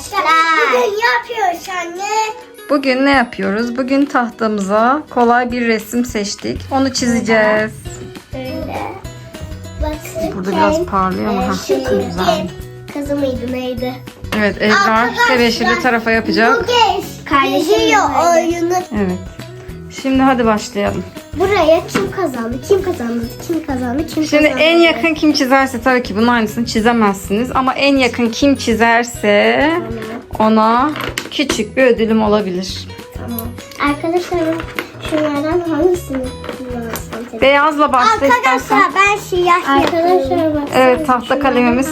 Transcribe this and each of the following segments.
arkadaşlar. Bugün yapıyoruz anne. Bugün ne yapıyoruz? Bugün tahtamıza kolay bir resim seçtik. Onu çizeceğiz. Böyle. Bakın. Burada biraz parlıyor ama Şu güzel. Kızı mıydı neydi? Evet Ebrar tebeşirli tarafa yapacak. kez kardeşim oyunu. Evet. Şimdi hadi başlayalım. Buraya kim kazandı? Kim kazandı? Kim kazandı? Kim Şimdi kazandı? en yakın kim çizerse tabii ki bunun aynısını çizemezsiniz. Ama en yakın kim çizerse ona küçük bir ödülüm olabilir. Tamam. Arkadaşlar şunlardan hangisini kullansam? tabii? Beyazla başla istersen. Arkadaşlar ben siyah Arkadaşlar bak. Evet tahta kalemimiz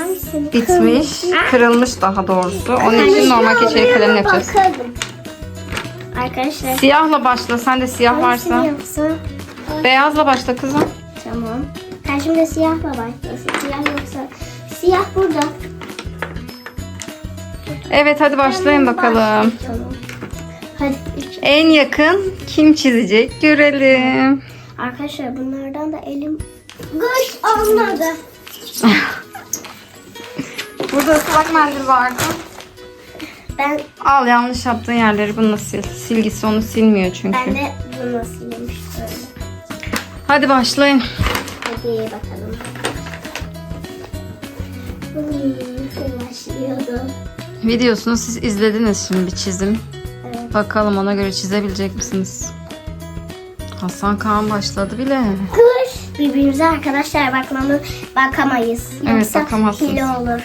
bitmiş. Kırılmış daha doğrusu. Onun için normal keçeli kalemle yapacağız. Arkadaşlar Siyahla başla. Sen de siyah varsa. yapsam? Beyazla başla kızım. Tamam. Karşımda siyahla başlasın. Siyah yoksa siyah burada. Evet hadi başlayın bakalım. Hadi. En yakın kim çizecek görelim. Arkadaşlar bunlardan da elim Güç olmadı. Burada ıslak mendil vardı. Ben Al yanlış yaptığın yerleri bununla sil. Silgisi onu silmiyor çünkü. ben de bunu nasıl yemiş böyle. Hadi başlayın. Hadi bakalım. Hmm, başlıyordu? Videosunu siz izlediniz şimdi bir çizim. Evet. Bakalım ona göre çizebilecek misiniz? Hasan Kaan başladı bile. Kuş. Birbirimize arkadaşlar bakmamız bakamayız. Evet, Yoksa bakamazsınız. hile olur.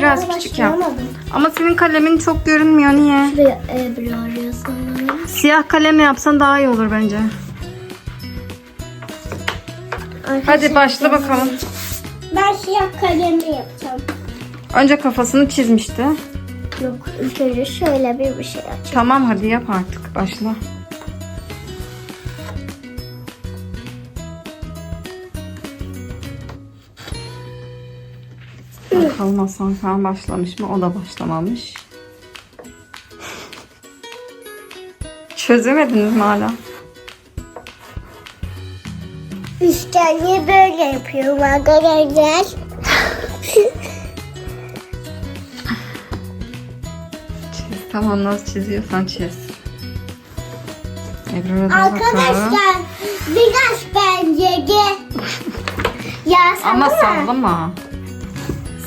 Biraz küçük yap. Ama senin kalemin çok görünmüyor. Niye? Şuraya e, bir arıyorsun. Siyah kalemle yapsan daha iyi olur bence. Hadi başla bakalım. Ben siyah kalemle yapacağım. Önce kafasını çizmişti. Yok önce şöyle bir bir şey yapacağım. Tamam hadi yap artık. Başla. Bakalım Hasan Kaan başlamış mı? O da başlamamış. Çözemediniz mi hala? Üçgenli böyle yapıyorum arkadaşlar. Çiz. Tamam nasıl çiziyorsan çiz. Ebrar'a da bakalım. Arkadaşlar biraz bence de. ya Ama sallama.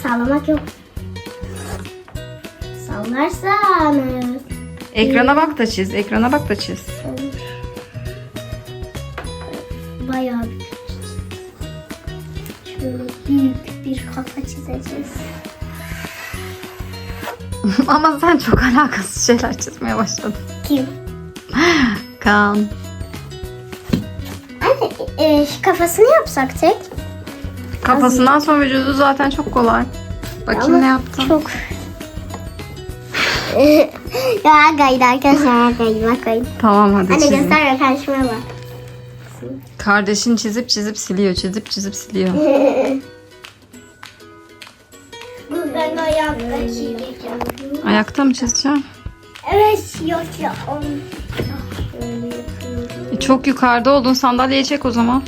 Sallama. Sallamak yok. Sallarsanız. Ekrana bak da çiz. Ekrana bak da çiz. olur. Bayağı bir Şöyle büyük bir kafa çizeceğiz. Ama sen çok alakasız şeyler çizmeye başladın. Kim? Kaan. Anne e, şu kafasını yapsak tek. Kafasından sonra vücudu zaten çok kolay. Bakayım Ama ne yaptın. Çok. ya gaydı arkadaşlar gaydı. Tamam hadi Anne çizin. gösterme karşıma bak. Kardeşin çizip çizip siliyor. Çizip çizip siliyor. Ben ayakta çizeceğim. Ayakta mı çizeceğim? Evet yok ya. E, çok yukarıda oldun. Sandalyeye çek o zaman.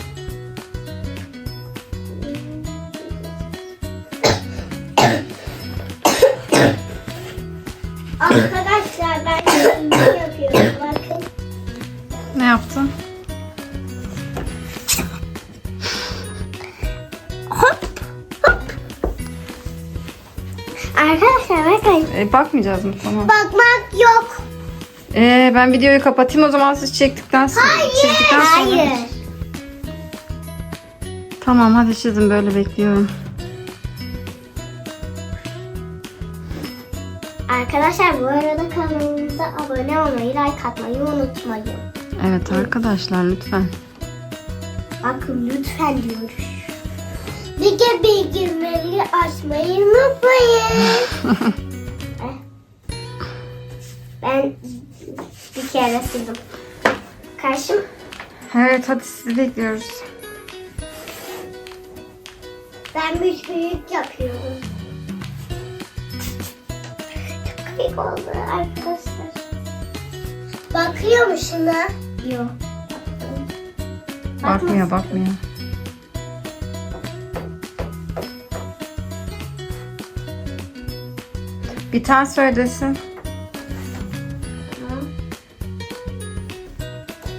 Arkadaşlar bakın. E, bakmayacağız mı? Tamam. Bakmak yok. E, ben videoyu kapatayım o zaman siz çektikten sonra. çizdikten sonra. Hayır. Tamam hadi çizin böyle bekliyorum. Arkadaşlar bu arada kanalımıza abone olmayı, like atmayı unutmayın. Evet arkadaşlar lütfen. Bakın lütfen diyoruz. De bildirimleri açmayı unutmayın. Ben bir kere sildim. Karşım Evet hadi sizi bekliyoruz. ben büyük yapıyorum. Çok komik oldu arkadaşlar. Bakıyor musun ha? Yok. Bakmıyor bakmıyor. Bir tane söylesin.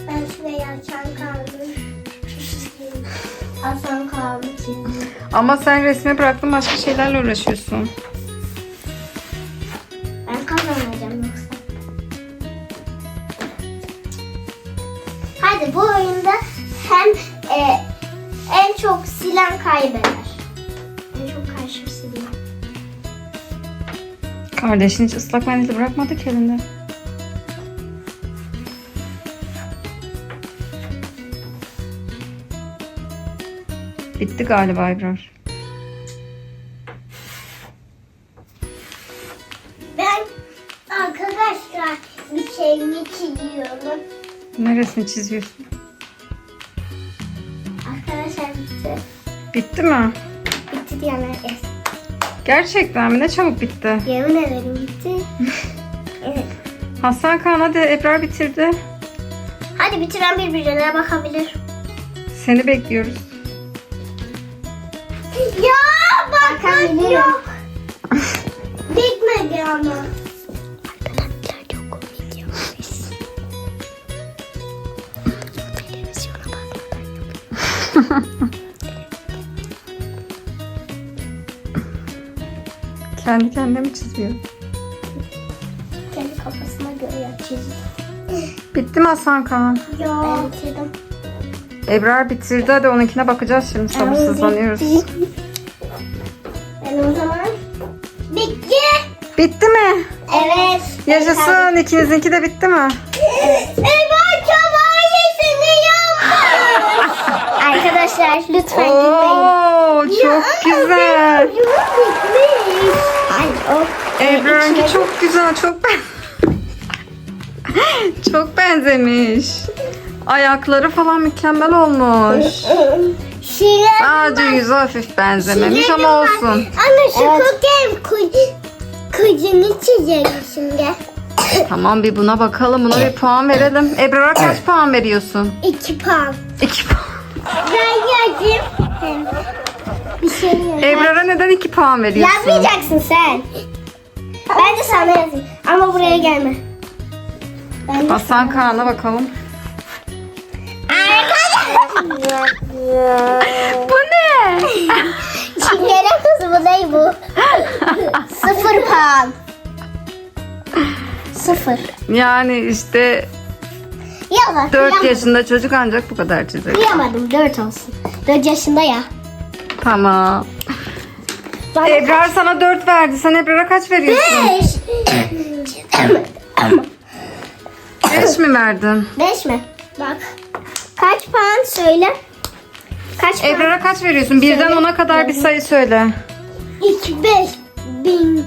Ben şuraya açan kaldım. Hasan kaldı. Ama sen resmi bıraktın başka şeylerle uğraşıyorsun. Ben kazanacağım yoksa. Hadi bu oyunda hem e, en çok silen kaybeder. Kardeşin hiç ıslak mendili bırakmadı ki elinde. Bitti galiba Ebrar. Ben arkadaşlar bir şeyimi çiziyorum. Neresini çiziyorsun? Arkadaşlar bitti. Bitti mi? Bitti es. Gerçekten mi? Ne çabuk bitti. Yemin ederim bitti. evet. Hasan Kaan hadi Ebrar bitirdi. Hadi bitiren birbirine bakabilir. Seni bekliyoruz. Ya bakmak yok. Bitmedi ama. Arkadaşlar çok komik Kendi kendine mi çiziyor? kendi kafasına göre yapacağız. Bitti mi Hasan Kaan? Ya. Ben bitirdim. Ebrar bitirdi. Hadi onunkine bakacağız şimdi. Sabırsızlanıyoruz. Ben o zaman bitti. Bitti mi? Evet. Yaşasın. İkinizinki de bitti mi? Eyvah çabayesini yapma. Arkadaşlar lütfen gülmeyin. Oo, çok güzel. bitmiş. Ay o. Ebrar'ınki çok güzel. Çok ben... çok benzemiş. Ayakları falan mükemmel olmuş. Şirin. Sadece yüzü hafif benzememiş ama olsun. Anne şu evet. kıcını çizelim şimdi. Tamam bir buna bakalım. Buna bir puan verelim. Ebrar'a kaç puan veriyorsun? İki puan. İki puan. Ben yazayım. Bir şey yazayım. Ebrar'a neden iki puan veriyorsun? Yazmayacaksın sen. Ben de sana yazayım. Ama buraya gelme. Ben de Hasan Kaan'a bakalım. Bu ne? Çingene kızı bu ne bu? Sıfır puan. Sıfır. Yani işte Yalan. 4 yaşında çocuk ancak bu kadar çizer. Kıyamadım. Dört olsun. Dört yaşında ya. Tamam. Bana Ebrar sana 4 verdi. Sen Ebrar'a kaç veriyorsun? beş. 5 mi verdin? Beş mi? Bak. Kaç puan söyle. Kaç puan? Ebrar'a kaç veriyorsun? Birden 10'a kadar bir sayı söyle. İki beş bin.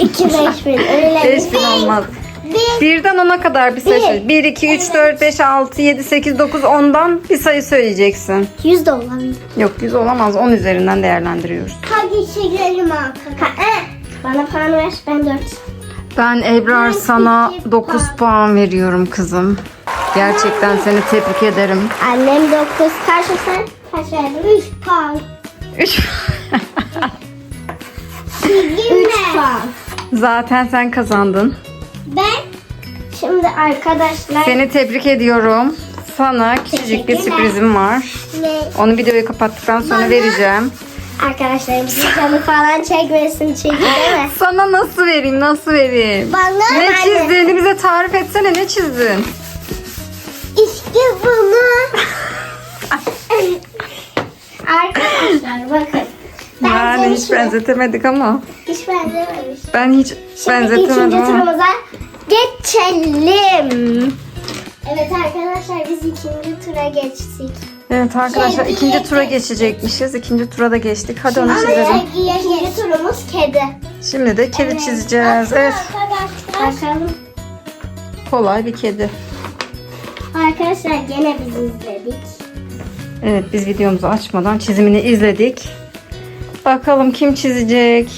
İki beş bin. Öyle. 5 bin olmaz. Birden 10'a kadar bir sayı Bir. söyle. 1, 2, 3, 4, 5, 6, 7, 8, 9, 10'dan bir sayı söyleyeceksin. Yüz de olabilir. Yok 100 olamaz. 10 üzerinden değerlendiriyoruz. Hadi çekelim arkadaşlar. Bana puan ver. Ben dört. Ben Ebrar sana iki 9 puan. puan veriyorum kızım. Gerçekten seni tebrik ederim. Annem dokuz. Kaç sen? Kaç verdin? Üç puan. 3 Üç puan. Zaten sen kazandın. Ben şimdi arkadaşlar Seni tebrik ediyorum. Sana küçücük bir sürprizim var. ne? Onu videoyu kapattıktan sonra Bana- vereceğim. Arkadaşlarımızın canı falan çekmesin çünkü değil mi? Sana nasıl vereyim, nasıl vereyim? Bana Ne çizdiğini bize tarif etsene. Ne çizdin? İşte bunu. Arkadaşlar bakın. Yani hiç benzetemedik ama. Hiç benzememiş. Ben hiç Şimdi benzetemedim ikinci ama. turumuza geçelim. Evet arkadaşlar biz ikinci tura geçtik. Evet arkadaşlar Kedi. ikinci tura geçecekmişiz. İkinci tura da geçtik. Hadi onu Ama çizelim. ikinci turumuz kedi. Şimdi de kedi çizeceğiz. Evet. Arkadaşlar. Bakalım. Kolay bir kedi. Arkadaşlar gene biz izledik. Evet biz videomuzu açmadan çizimini izledik. Bakalım kim çizecek?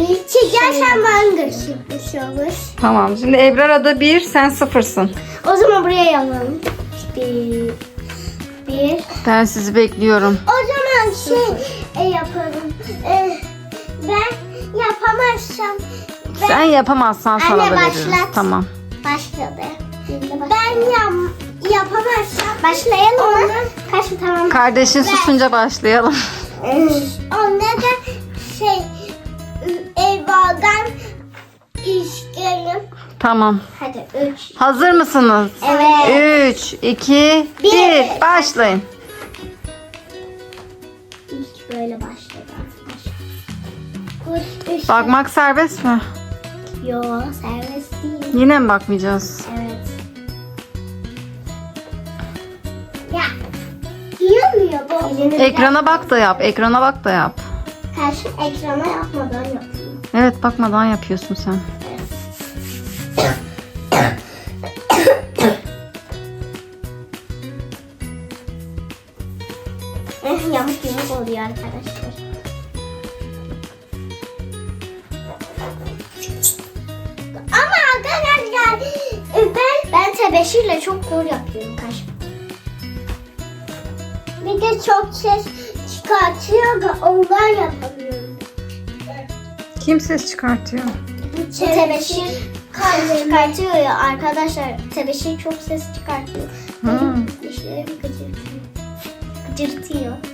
Ben çizersem bana çıkmış olur. Tamam şimdi Ebrar ada 1 sen sıfırsın. O zaman buraya yazalım. Bir. Bir. Ben sizi bekliyorum. O zaman şey e, yapalım. E, ben yapamazsam Sen yapamazsan sana Anne, da veririz. başlat. Tamam. başladı. Ben yap yapamazsam başlayalım mı? Kaç tamam. Kardeşin susunca başlayalım. Onda da tamam. Hadi üç. Hazır mısınız? Evet. 3, 2, 1. Bir. Başlayın. İlk böyle başladı arkadaşlar. Üç, üç. Bakmak serbest mi? Yo serbest değil. Yine mi bakmayacağız? Evet. Ya. Yiyemiyor bu. Ekrana bak da yap. Ekrana bak da yap. Karşı ekrana yapmadan yapıyorum. Evet bakmadan yapıyorsun sen. oluyor arkadaşlar. Ama arkadaşlar ben ben tebeşirle çok zor yapıyorum kaş. Bir de çok ses çıkartıyor da ondan yapamıyorum. Kim ses çıkartıyor? Tebeşir kaş çıkartıyor ya arkadaşlar. Tebeşir çok ses çıkartıyor. Hmm. Dişlerim gıcırtıyor. Gıcırtıyor.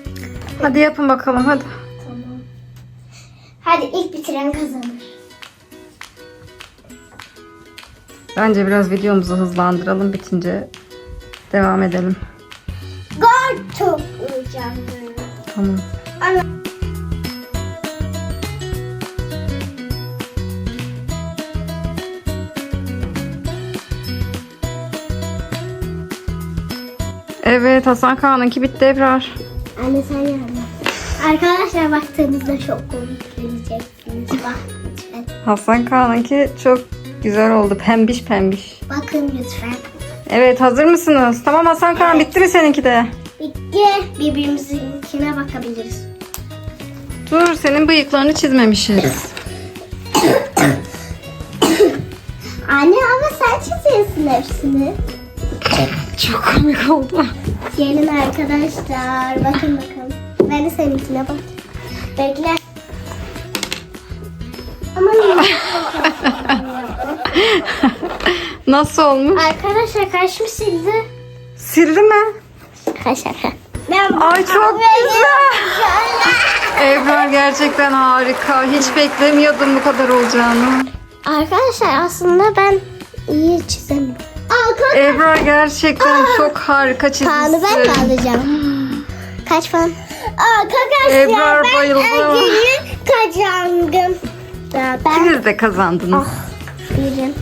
Hadi yapın bakalım hadi. Tamam. Hadi ilk bitiren kazanır. Bence biraz videomuzu hızlandıralım. Bitince devam edelim. Gol toplayacağım. Tamam. Ana. Evet Hasan Kaan'ınki bitti Ebrar. Anne sen yardım. Arkadaşlar baktığınızda çok komik göreceksiniz. Bak lütfen. Hasan Kaan'ınki çok güzel oldu. Pembiş pembiş. Bakın lütfen. Evet hazır mısınız? Tamam Hasan Kaan bitti mi seninki de? Bitti. Birbirimizinkine bakabiliriz. Dur senin bıyıklarını çizmemişiz. Anne ama sen çiziyorsun hepsini. Çok komik oldu. Gelin arkadaşlar. Bakın bakalım. Ben de seninkine bak. Bekle. Ama? Nasıl olmuş? arkadaşlar kaşımı sildi. Sildi mi? Kaşar. Ben Ay çok güzel. Ebrar gerçekten harika. Hiç beklemiyordum bu kadar olacağını. Arkadaşlar aslında ben iyi çizemiyorum. Arkadaşlar. Ebrar gerçekten çok harika Puanı ben mi çizmişsin. alacağım? Kaç puan? Arkadaşlar Ebrar bayıldı. ödülü kazandım. Ya ben İkiniz de kazandınız. birim.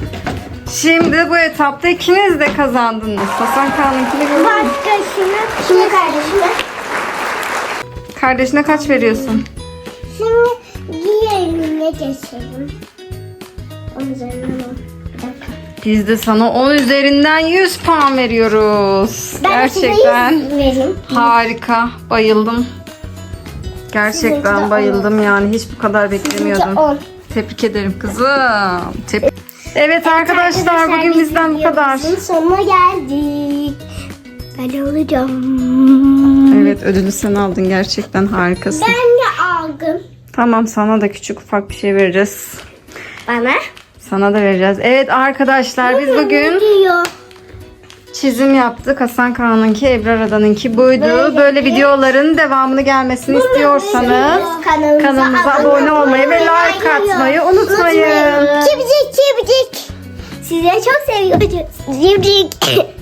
Şimdi bu etapta ikiniz de kazandınız. Hasan Kaan'ınkini gördün mü? Başkasını. Şimdi kardeşime. Kardeşine kaç veriyorsun? Şimdi diğerine geçelim. Onun üzerinden. Biz de sana 10 üzerinden 100 puan veriyoruz. Ben size Gerçekten vereyim. harika. Bayıldım. Gerçekten Sizinki de bayıldım yani. Hiç bu kadar Sizinki beklemiyordum. on. Tebrik ederim kızım. Tebrik. Evet arkadaşlar bugün biz bizden bu kadar. videomuzun sonuna geldik. Ben olacağım. Evet ödülü sen aldın gerçekten harikasın. Ben de aldım. Tamam sana da küçük ufak bir şey vereceğiz. Bana. Sana da vereceğiz. Evet arkadaşlar biz bugün diyor. çizim yaptık. Hasan Kaan'ınki, Ebrar Adan'ınki buydu. Böyle Böyle videoların devamını gelmesini istiyorsanız kanalımıza abone olmayı ve like atmayı unutmayın. Cibcik cibcik. Sizi çok seviyoruz. Cibcik.